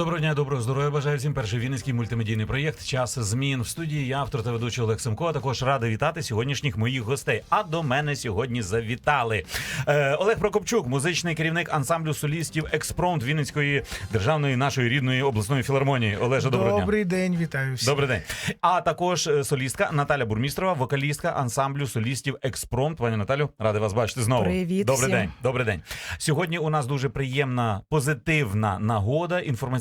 Доброго дня, доброго здоров'я. Бажаю всім перший вінницький мультимедійний проєкт Час змін в студії. Я автор та ведучий Олег Семко. а Також радий вітати сьогоднішніх моїх гостей. А до мене сьогодні завітали е, Олег Прокопчук, музичний керівник ансамблю солістів Експромт Вінницької державної нашої рідної обласної філармонії. Олеже, доброго дня. Добрий день, вітаю всіх. Добрий день. А також е, солістка Наталя Бурмістрова, вокалістка ансамблю солістів Експромт. Пані Наталю, радий вас бачити знову. Привіт Добрий всім. день. Добрий день. Сьогодні у нас дуже приємна, позитивна нагода,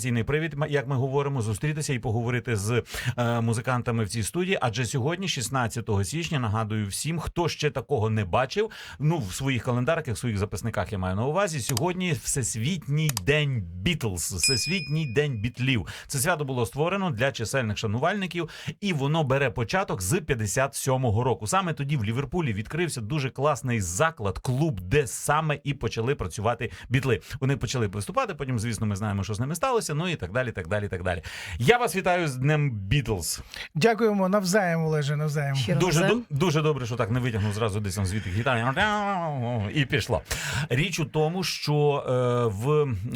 інформаційний привід, як ми говоримо, зустрітися і поговорити з е, музикантами в цій студії. Адже сьогодні, 16 січня, нагадую всім, хто ще такого не бачив. Ну в своїх календарках, в своїх записниках я маю на увазі. Сьогодні Всесвітній день Бітлз, Всесвітній день бітлів. Це свято було створено для чисельних шанувальників, і воно бере початок з 57-го року. Саме тоді в Ліверпулі відкрився дуже класний заклад, клуб, де саме і почали працювати бітли. Вони почали виступати. Потім, звісно, ми знаємо, що з ними сталося. Ну і так далі. так далі, так далі. Я вас вітаю з Днем Бітлз. Дякуємо навзаєм, Олеже, навзаєм. Щиро Дуже навзаєм. до- дуже добре, що так не витягнув зразу десь там звідти гітарі. і пішло. Річ у тому, що е, в,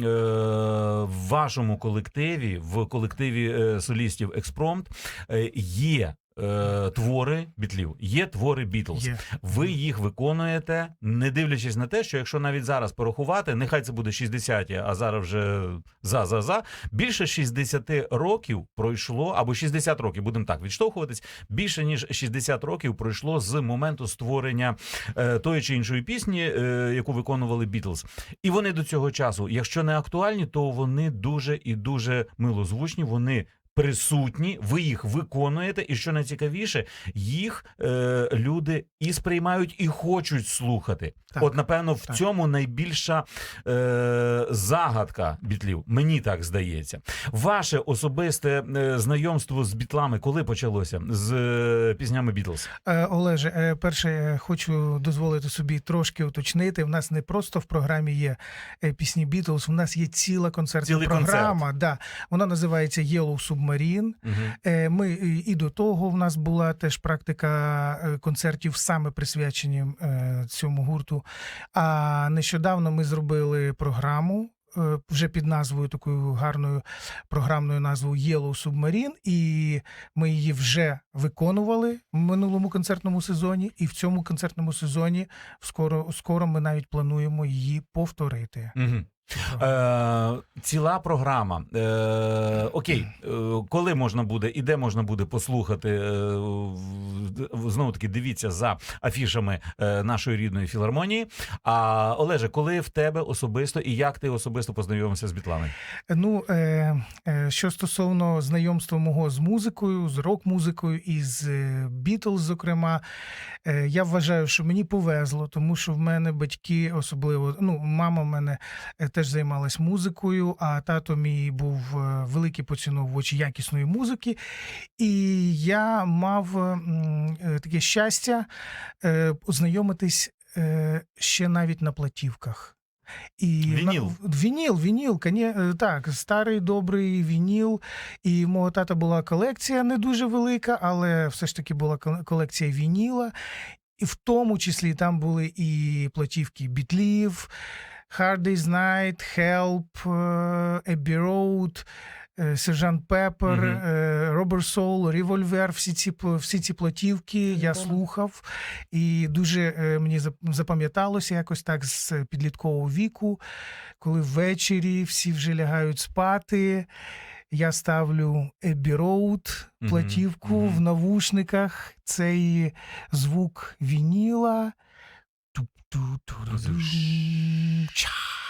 е, вашому колективі, в колективі е, солістів Експромт, е, є. Е, Твори бітлів, є твори Бітлз. Є. Ви їх виконуєте, не дивлячись на те, що якщо навіть зараз порахувати, нехай це буде 60, а зараз вже за за за більше 60 років пройшло, або 60 років, будемо так відштовхуватись. Більше ніж 60 років пройшло з моменту створення е, тої чи іншої пісні, е, яку виконували Бітлз. І вони до цього часу, якщо не актуальні, то вони дуже і дуже милозвучні. Вони присутні, ви їх виконуєте, і що найцікавіше, їх е, люди і сприймають, і хочуть слухати. Так, От, напевно, в так. цьому найбільша е, загадка бітлів. Мені так здається. Ваше особисте е, знайомство з бітлами коли почалося? З е, піснями Бітлз? Е, Олеже, е, перше, е, хочу дозволити собі трошки уточнити. В нас не просто в програмі є е, пісні Бітлз, у нас є ціла концертна Цілий програма. Да. Вона називається Yellow Submarine. Е, Ми і- і до того в нас була теж практика е, концертів саме присвячені е, цьому гурту. А нещодавно ми зробили програму. е, Вже під назвою такою гарною програмною назвою Yellow Submarine, і ми її вже виконували в минулому концертному сезоні, і в цьому концертному сезоні скоро, скоро ми навіть плануємо її повторити. Угу. Е, ціла програма. Е, окей, е, коли можна буде і де можна буде послухати? Е, знову таки дивіться за афішами е, нашої рідної філармонії. А Олеже, коли в тебе особисто і як ти особисто познайомився з бітлами? Ну, е, е, що стосовно знайомства мого з музикою, з рок-музикою і з Бітлз, зокрема, е, я вважаю, що мені повезло, тому що в мене батьки, особливо, ну, мама в мене е, теж займалась музикою, а тато мій був е, великий поціновувач якісної музики. І я мав е, е, таке щастя познайомитись е, ще навіть на платівках. І на- Вініл? Вініл, вініл, коні- так, старий добрий вініл. І мого тата була колекція не дуже велика, але все ж таки була колекція вініла. І в тому числі там були і платівки бітлів, Hard Day's Night, Help, е, Abbey Road, е, Сержант Пеппер, Мгм. е, Робер Соул, Револьвер. Всі ці всі ці платівки я слухав, і дуже е, мені запам'яталося якось так з підліткового віку, коли ввечері всі вже лягають спати. Я ставлю Abbey Road, платівку мгм. в навушниках, цей звук вініла. do, do, do, do, do.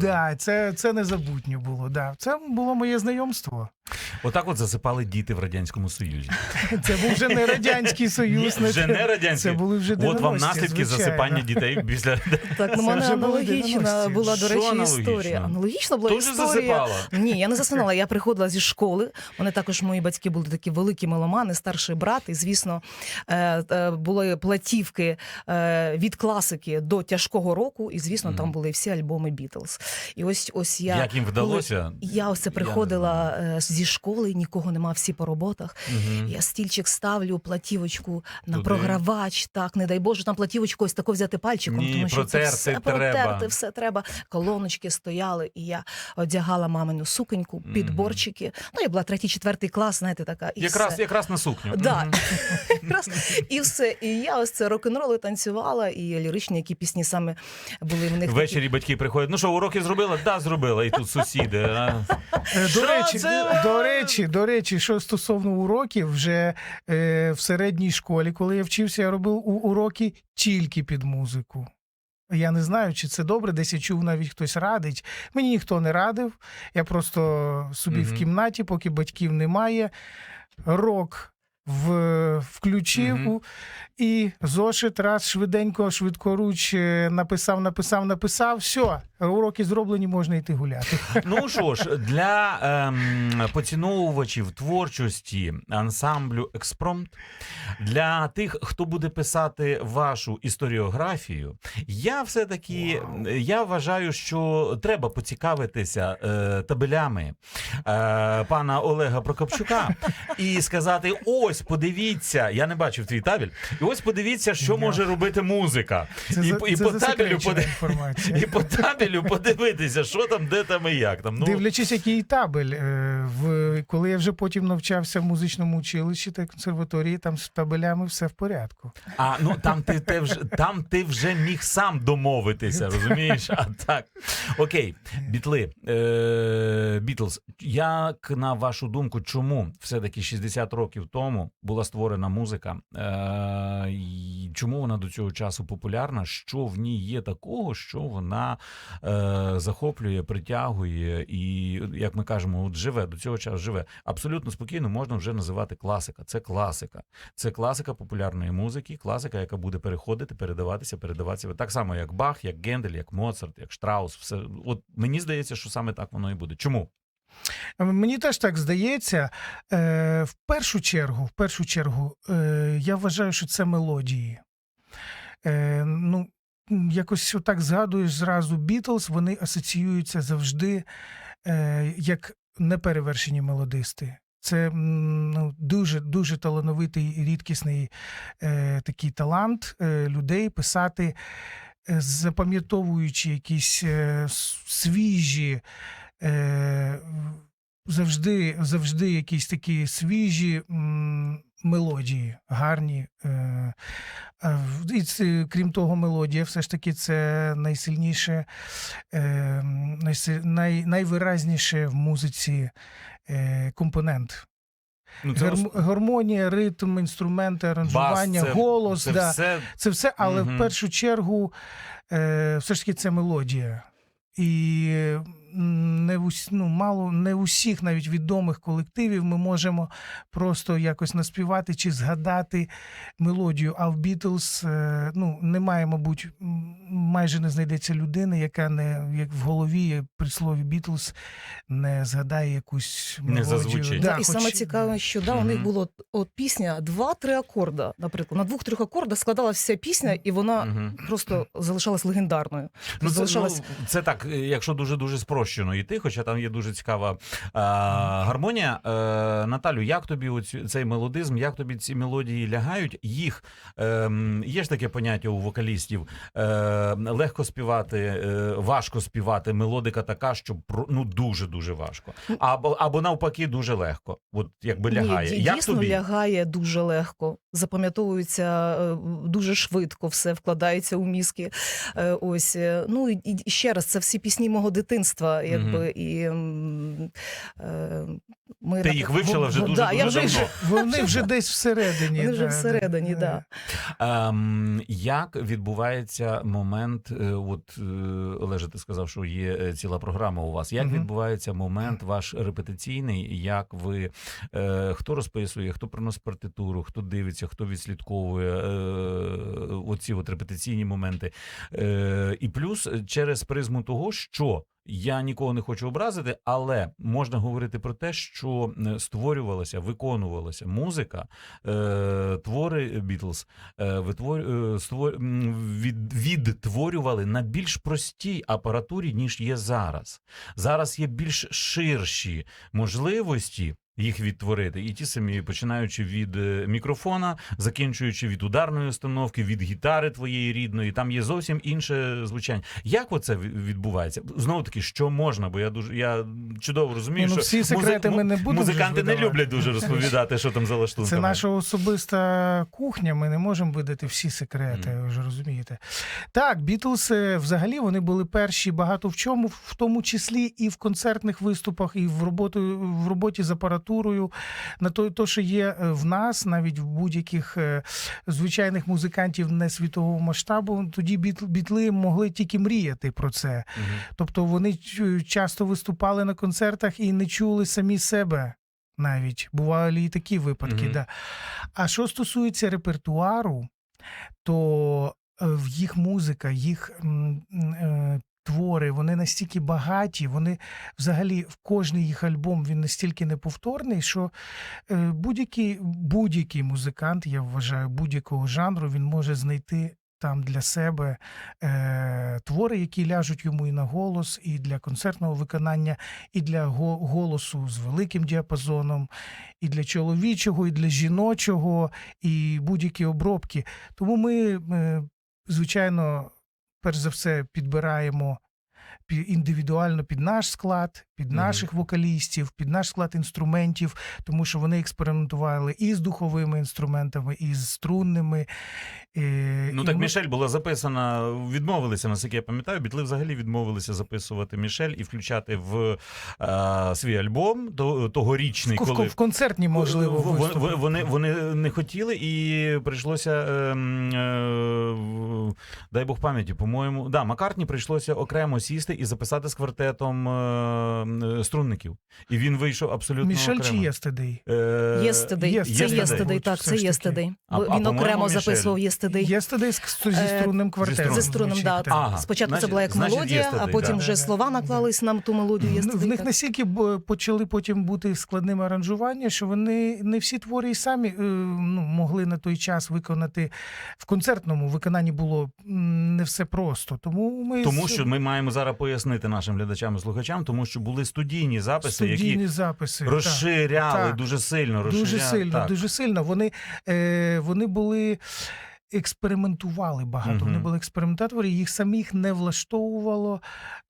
Да, це, це незабутньо було. Да. Це було моє знайомство. Отак от засипали діти в радянському союзі. Це був вже не радянський союз, Ні, вже не радянський. Це були вже От вам наслідки звичайно. засипання дітей після Так, ну в мене аналогічна була, до речі, аналогічно? історія. Аналогічна була Тоже історія. засипала. Ні, я не засинала. Я приходила зі школи. Вони також мої батьки були такі великі меломани, старший брат. І звісно, е, е, були платівки е, від класики до тяжкого року. І звісно, Мгм. там були всі альбоми Бітлз. І ось ось я Як їм вдалося? Я ось це Я приходила е, зі школи, нікого нема, всі по роботах. Мгм. Я стільчик ставлю, платівочку на Туди. програвач. Так, не дай Боже, там платівочку ось тако взяти пальчиком, Ні, тому що це все треба. протерти, все треба. Колоночки стояли, і я одягала мамину суконьку, підборчики. Ну, я була третій, четвертий клас, знаєте, така. І Якраз, все. якраз на сукню. Да. Мгм. Якраз і все. І я ось це рок-н-роли танцювала, і ліричні, які пісні саме були в них. такі. Ввечері батьки приходять. Ну що, уроки зробила? Да, зробила. І тут сусіди. а. Е, До речі, це? до речі, до речі, що стосовно уроків, вже е, в середній школі, коли я вчився, я робив у- уроки тільки під музику. Я не знаю, чи це добре, десь я чув, навіть хтось радить. Мені ніхто не радив. Я просто собі Мгм. в кімнаті, поки батьків немає, рок в, включив Мгм. і зошит раз швиденько, швидкоруч е, написав, написав, написав. Все, уроки зроблені, можна йти гуляти. Ну що ж, для ем, поціновувачів творчості ансамблю Експромт, для тих, хто буде писати вашу історіографію, я все-таки я вважаю, що треба поцікавитися е, табелями е, пана Олега Прокопчука і сказати: ось, подивіться, я не бачив твій табель, і ось подивіться, що може робити музика. Це, і по- і це по табелю поди- і по табелю подивитися, що там, де там і як там. Ну, Дивлячись, який табель. е, В, коли я вже потім навчався в музичному училищі та консерваторії, там з табелями все в порядку. А ну там ти, ти вже там ти вже міг сам домовитися, розумієш? А так. Окей, бітли. Е, Бітлз, як на вашу думку, чому все-таки 60 років тому була створена музика? Е, чому вона до цього часу популярна? Що в ній є такого, що вона е, захоплює, притягує і, як ми кажемо, от живе до цього часу живе. Абсолютно спокійно можна вже називати класика. Це класика. Це класика популярної музики, класика, яка буде переходити, передаватися, передаватися. Так само, як Бах, як Гендель, як Моцарт, як Штраус. Все от мені здається, що саме так воно і буде. Чому? Мені теж так здається. Е, В першу чергу, в першу чергу, е, я вважаю, що це мелодії. Е, Ну, якось отак згадуєш зразу Бітлз, вони асоціюються завжди як неперевершені мелодисти. Це ну, дуже дуже талановитий і рідкісний е, такий талант е, людей писати, е, запам'ятовуючи якісь е, свіжі, е, завжди, завжди якісь такі свіжі м, мелодії, гарні. Е, і це, крім того, мелодія все ж таки це найсильніше, е, най, найвиразніше в музиці е, компонент. Ну це Гарм, гармонія, ритм, інструменти, аранжування, бас, це- голос. це да. все Це все, але Мгм. в першу чергу е, все ж таки це мелодія. І не в ус- ну, мало не в усіх навіть відомих колективів ми можемо просто якось наспівати чи згадати мелодію. А в Бітлз е, ну, немає, мабуть, майже не знайдеться людини, яка не як в голові при слові Бітлз не згадає якусь Не мелодію. зазвучить. Да, і хоч- саме цікаве, що да, у них було от пісня два-три акорда, наприклад. На двох-трьох акордах складалася вся пісня, і вона просто залишалась легендарною. Ну, це, залишалась ну, це так, якщо дуже дуже спрощено йти, хоча там є дуже цікава а, гармонія. Е, Наталю, як тобі оцю, цей мелодизм, як тобі ці мелодії лягають? Їх ем, є ж таке поняття у вокалістів: е, легко співати, е, важко співати. Мелодика така, що ну дуже дуже важко. Або або навпаки, дуже легко. От якби лягає. Ні, як дійсно тобі? лягає дуже легко, запам'ятовується е, дуже швидко, все вкладається у мізки. Е, Ось е, ну і ще раз, це всі пісні мого дитинства, якби і м, е, ми Ти їх вивчила вже дуже да, я вже давно. Вони вже десь всередині. Вони вже всередині, да. Ем, як відбувається момент? е, От е, Олеже, ти сказав, що є е, ціла програма у вас. Як Мгм. відбувається момент ваш репетиційний? Як ви е, хто розписує, хто приносить партитуру, хто дивиться, хто відслідковує е, оці от репетиційні моменти? Е, і плюс через призму того, що. Я нікого не хочу образити, але можна говорити про те, що е, створювалася, виконувалася музика, е, твори Бітлз е, відтворювали на більш простій апаратурі, ніж є зараз. Зараз є більш ширші можливості. Їх відтворити. І ті самі, починаючи від е, мікрофона, закінчуючи від ударної установки, від гітари твоєї рідної, там є зовсім інше звучання. Як оце відбувається? Знову таки, що можна? Бо я дуже я чудово розумію, ну, що всі секрети ми не будемо музиканти не люблять дуже розповідати, що там за лаштунками. Це наша особиста кухня. Ми не можемо видати всі секрети. Ви ж розумієте. Так, Бітлз е, взагалі вони були перші багато в чому, в тому числі і в концертних виступах, і в роботі, в роботі з апаратурою. На то, то, що є е, в нас, навіть в будь-яких е, звичайних музикантів не світового масштабу, тоді бітли могли тільки мріяти про це. Мгм. Тобто вони часто виступали на концертах і не чули самі себе. Навіть бували і такі випадки. Мгм. Да. А що стосується репертуару, то е, в їх музика, їх твори, вони настільки багаті, вони взагалі в кожний їх альбом він настільки неповторний, що е, будь-який, будь-який музикант, я вважаю, будь-якого жанру він може знайти. Там для себе е, твори, які ляжуть йому і на голос, і для концертного виконання, і для го- голосу з великим діапазоном, і для чоловічого, і для жіночого, і будь-які обробки. Тому ми, е, звичайно, перш за все підбираємо індивідуально під наш склад, під наших вокалістів, під наш склад інструментів, тому що вони експериментували і з духовими інструментами, і з струнними. е, Ну і так ми- Мішель була записана, відмовилися, наскільки я пам'ятаю, бітли взагалі відмовилися записувати Мішель і включати в е, свій альбом то- тогорічний, в, коли в концертні, можливо, В- вони, вони не хотіли, і прийшлося ем, е, в- дай Бог пам'яті, по-моєму, да, Маккартні прийшлося окремо сісти і записати з квартетом е, е, струнників. І він вийшов абсолютно Мішель чи. Єстедей? Е, Єстедей. Це. Єстедей, так, це. Єстедей. А- а, Він по-моєму, окремо Мішель. записував Єстедей. Єстедей з, зі Е, струнним квартетом. Зі струнним, да. Ага. Спочатку це Значить- була як значить, мелодія, а Yesterday, потім да. вже слова наклались на ту мелодію Ну, В них так. настільки б- почали потім бути складними аранжування, що вони не всі твори і самі е, ну, могли на той час виконати в концертному виконанні було м, не все просто. Тому ми Тому що ми маємо зараз пояснити нашим глядачам і слухачам, тому що були студійні записи, які записи розширяли Так. дуже сильно. дуже розширяли- сильно, так. дуже сильно. Вони, е, вони були. Експериментували багато. Вони були експериментатори, їх самих не влаштовувало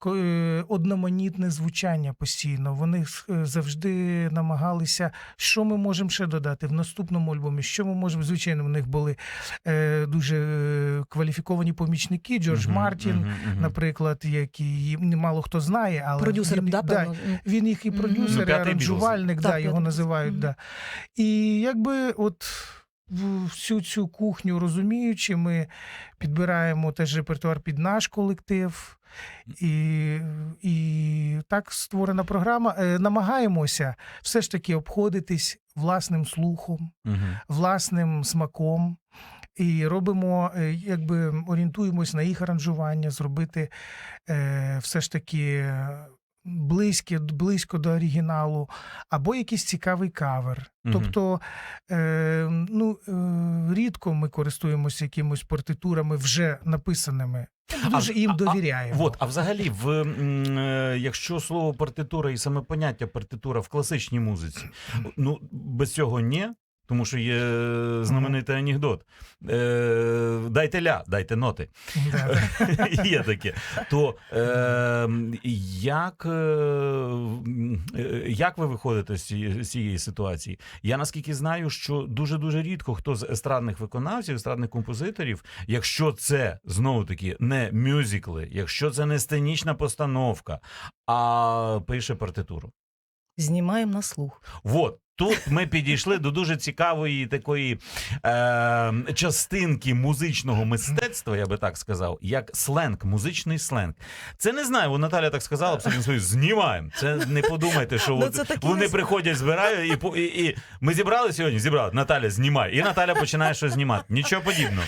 е, одноманітне звучання постійно. Вони е, завжди намагалися, що ми можемо ще додати в наступному альбомі. Що ми можемо, звичайно, в них були е, дуже кваліфіковані помічники. Джордж Мартін, наприклад, який мало хто знає, але Продюсер, він, да, да. Він їх і продюсер, Ну, і аранжувальник, да, його називають. Да. І якби от всю цю кухню розуміючи, ми підбираємо теж репертуар під наш колектив. І, і так створена програма. Е, Намагаємося все ж таки обходитись власним слухом, Мгм. власним смаком. І робимо, е, якби орієнтуємось на їх аранжування, зробити е, все ж таки близьке, близько до оригіналу, або якийсь цікавий кавер. Мгм. Тобто е, ну, е, рідко ми користуємося якимось партитурами вже написаними. Дуже А- їм а- а- От, а взагалі, в м, е, якщо слово партитура і саме поняття партитура в класичній музиці, ну без цього ні. Тому що є знаменитий анекдот. Е, дайте ля, дайте ноти. Є таке. То е, як, е, е, як ви виходите з цієї, ситуації? Я наскільки знаю, що дуже-дуже рідко хто з естрадних виконавців, естрадних композиторів, якщо це знову таки не мюзикли, якщо це не сценічна постановка, а пише партитуру. Знімаємо на слух. Вот. Тут ми підійшли до дуже цікавої такої е, частинки музичного мистецтва, я би так сказав, як сленг, музичний сленг. Це не знаю, бо Наталя так сказала, абсолютно свою, знімаємо. Це не подумайте, що Ну, от це вони приходять, збирають, і, і, і ми зібрали сьогодні, зібрали, Наталя, знімай. І Наталя починає щось знімати. Нічого подібного.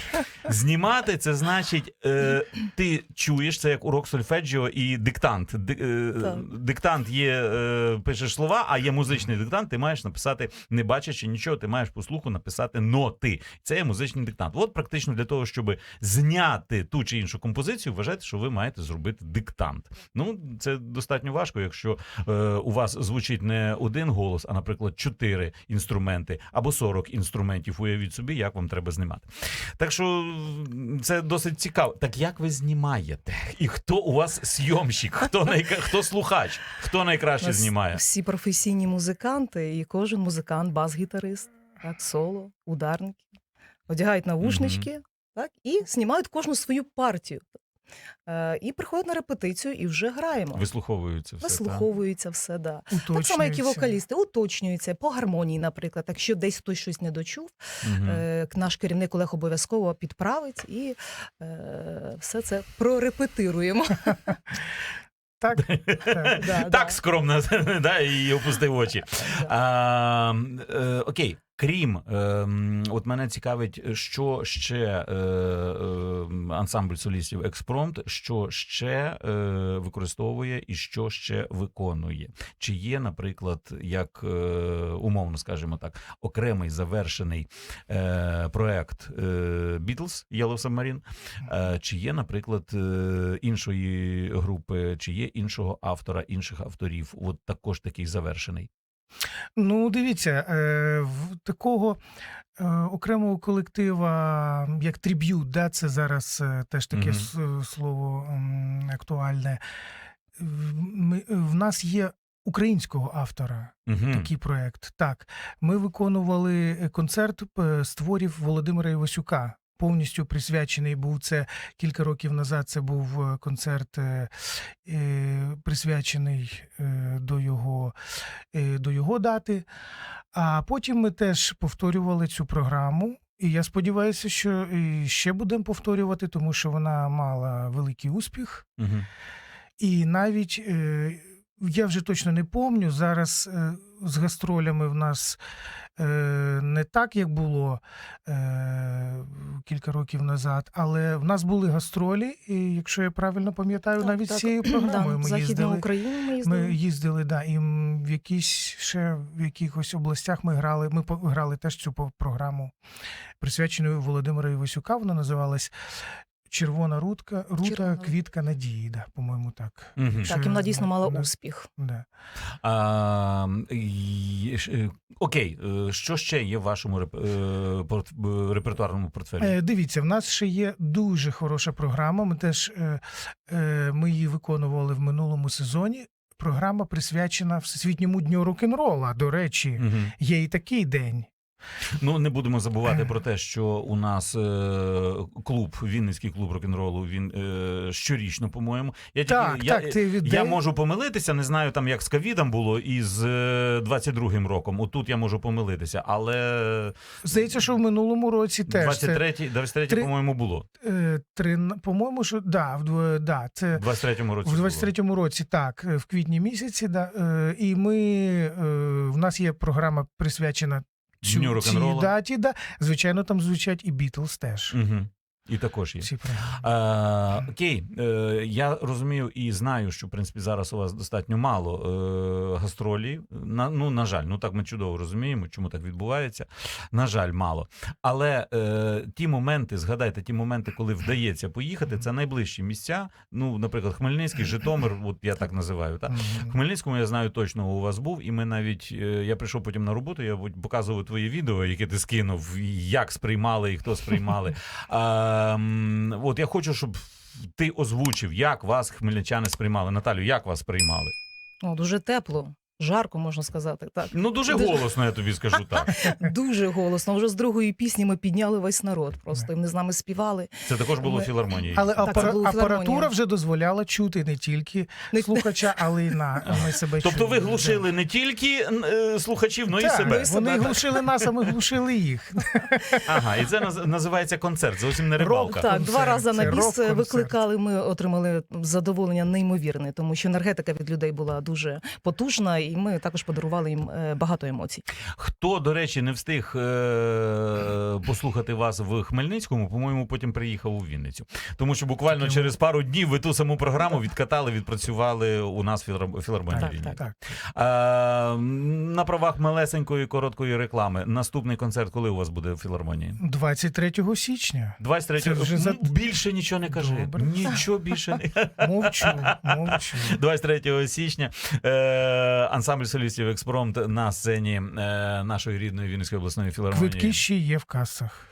Знімати це значить, е, ти чуєш це як урок сольфеджіо і диктант. Ди, е, диктант є, е, пишеш слова, а є музичний диктант. Ти маєш написати, не бачачи нічого, ти маєш по слуху написати ноти. Це є музичний диктант. От практично для того, щоб зняти ту чи іншу композицію, вважайте, що ви маєте зробити диктант. Ну, це достатньо важко, якщо е, у вас звучить не один голос, а, наприклад, чотири інструменти або 40 інструментів. Уявіть собі, як вам треба знімати. Так що це досить цікаво. Так як ви знімаєте? І хто у вас зйомщик? Хто найка... хто слухач? Хто найкраще знімає? Всі професійні музиканти, і кожен музикант, бас-гітарист, так, соло, ударники, одягають навушнички, так, і знімають кожну свою партію. Е, і приходять на репетицію і вже граємо. Вислуховується все. Вислуховується все, да. Так само, як і вокалісти, уточнюється по гармонії, наприклад. Якщо десь хтось щось не дочув, е, наш керівник Олег обов'язково підправить і е, все це прорепетируємо. Так, так. Да, да, Так скромно да, і опустив очі. окей, крім, е, от мене цікавить, що ще е, е, ансамбль солістів Експромт, що ще е, використовує і що ще виконує. Чи є, наприклад, як е, умовно скажімо так, окремий завершений е, проект е, Yellow Submarine, е, чи є, наприклад, е, іншої групи, чи є іншого автора, інших авторів, от також такий завершений. Ну, дивіться, е, в такого е, окремого колектива, як триб'ют, да, це зараз е, теж таке Мгм. с- слово м, актуальне. В- Ми, в нас є українського автора Угу. такий проект. Так, ми виконували е, концерт е, з творів Володимира Івасюка. Повністю присвячений був це кілька років назад. Це був е, концерт, е, е, присвячений до його, до його дати. А потім ми теж повторювали цю програму. І я сподіваюся, що ще будемо повторювати, тому що вона мала великий успіх. Угу. І навіть я вже точно не помню. Зараз з гастролями в нас не так, як було кілька років назад, але в нас були гастролі, і якщо я правильно пам'ятаю, Так, навіть так. цією програмою ми їздили. Україну ми їздили. Ми їздили, да, і в якісь ще в якихось областях ми грали. Ми грали теж цю програму, присвячену Володимиру Івасюка. Вона називалась Червона рутка, рута, Червона квітка надії. Да, по-моєму, так. Угу. Так, і вона дійсно мала не- успіх. Да. А, і, е, окей, е, що ще є в вашому реп, е, порт- е, репертуарному портфелі? Е, дивіться, в нас ще є дуже хороша програма. Ми теж е, е, ми її виконували в минулому сезоні. Програма присвячена Всесвітньому дню рок-н-рола. До речі, Мгм. є і такий день. Ну не будемо забувати про те, що у нас е, клуб, Вінницький клуб рок-н-ролу, він е, щорічно, по-моєму. Я тільки- Так, я, ти від Я можу помилитися, не знаю там як з ковідом було і з е, 22-м роком. Отут я можу помилитися, але Здається, що в минулому році теж 23-й, 23-й, три- по-моєму, було. е, три, по-моєму, що да, в, да, це В 23-му році. в було. 23-му році, так, е, в квітні місяці, да, е, і ми е, в нас є програма присвячена цю, цій рок-н-ролу. даті. Да. Звичайно, там звучать і Бітлз теж. Угу. І також є. А, окей, е, я розумію і знаю, що в принципі зараз у вас достатньо мало е, гастролі. На, ну, на жаль, ну так ми чудово розуміємо, чому так відбувається. На жаль, мало. Але е, ті моменти, згадайте, ті моменти, коли вдається поїхати, це найближчі місця. Ну, наприклад, Хмельницький, Житомир, от я так називаю. Так? В Хмельницькому я знаю точно у вас був, і ми навіть е, я прийшов потім на роботу. Я от показував твої відео, які ти скинув, як сприймали і хто сприймали. А, м, от я хочу, щоб ти озвучив, як вас хмельничани сприймали. Наталю, як вас сприймали? О, дуже тепло, жарко, можна сказати. Так. Ну дуже Дуже- голосно, я тобі скажу так. Дуже голосно. Вже з другої пісні ми підняли весь народ. Просто вони з нами співали. Це також було Ми- в філармонії. Але Так, апара- було апаратура вже дозволяла чути не тільки слухача, але й на ми себе Тобто чули. ви глушили не тільки е, слухачів, але й себе. Вони так. глушили нас, а ми глушили їх. Ага, і це наз- називається концерт, зовсім не рибалка. Так, два рази на біс викликали. Ми отримали задоволення неймовірне, тому що енергетика від людей була дуже потужна, і ми також подарували їм е, багато емоцій. Хто, до речі, не встиг е- послухати вас в Хмельницькому, по-моєму, потім приїхав у Вінницю. Тому що буквально Таке через пару днів ви ту саму програму відкатали, відпрацювали у нас в філармонії. Так, так. Так. Е, на правах малесенької короткої реклами. Наступний концерт, коли у вас буде в філармонії? 23 січня. 23 Це вже за- більше нічого не кажи. Добре. Нічого більше не Мовчу, мовчу. 23 січня е, ансамбль солістів Експромт на сцені е, нашої рідної Вінницької обласної філармонії. Квитки ще є в касах.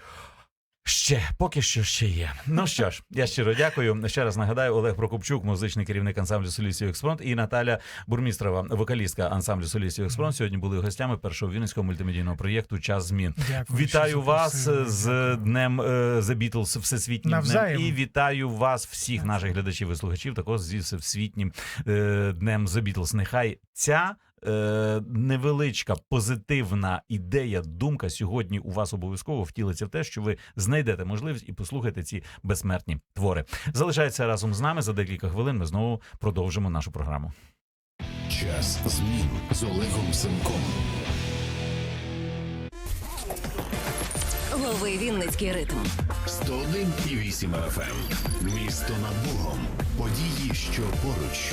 Ще поки що ще є. Ну що ж, я щиро дякую. Ще раз нагадаю, Олег Прокопчук, музичний керівник ансамблю солістів Експронт, і Наталя Бурмістрова, вокалістка ансамблю солістів Експронт. Сьогодні були гостями першого вінницького мультимедійного проєкту Час змін. Дякую. Вітаю вас з днем е, The Beatles, всесвітнім Навзаєм. днем. І вітаю вас, всіх наших глядачів і слухачів, також зі всесвітнім е, днем The Beatles. Нехай ця. Е, Невеличка позитивна ідея, думка сьогодні у вас обов'язково втілиться в те, що ви знайдете можливість і послухаєте ці безсмертні твори. Залишайтеся разом з нами за декілька хвилин. Ми знову продовжимо нашу програму. Час змін з Олегом Сенком. Лови Вінницький ритм. 101,8 FM. Місто над Богом. Події, що поруч.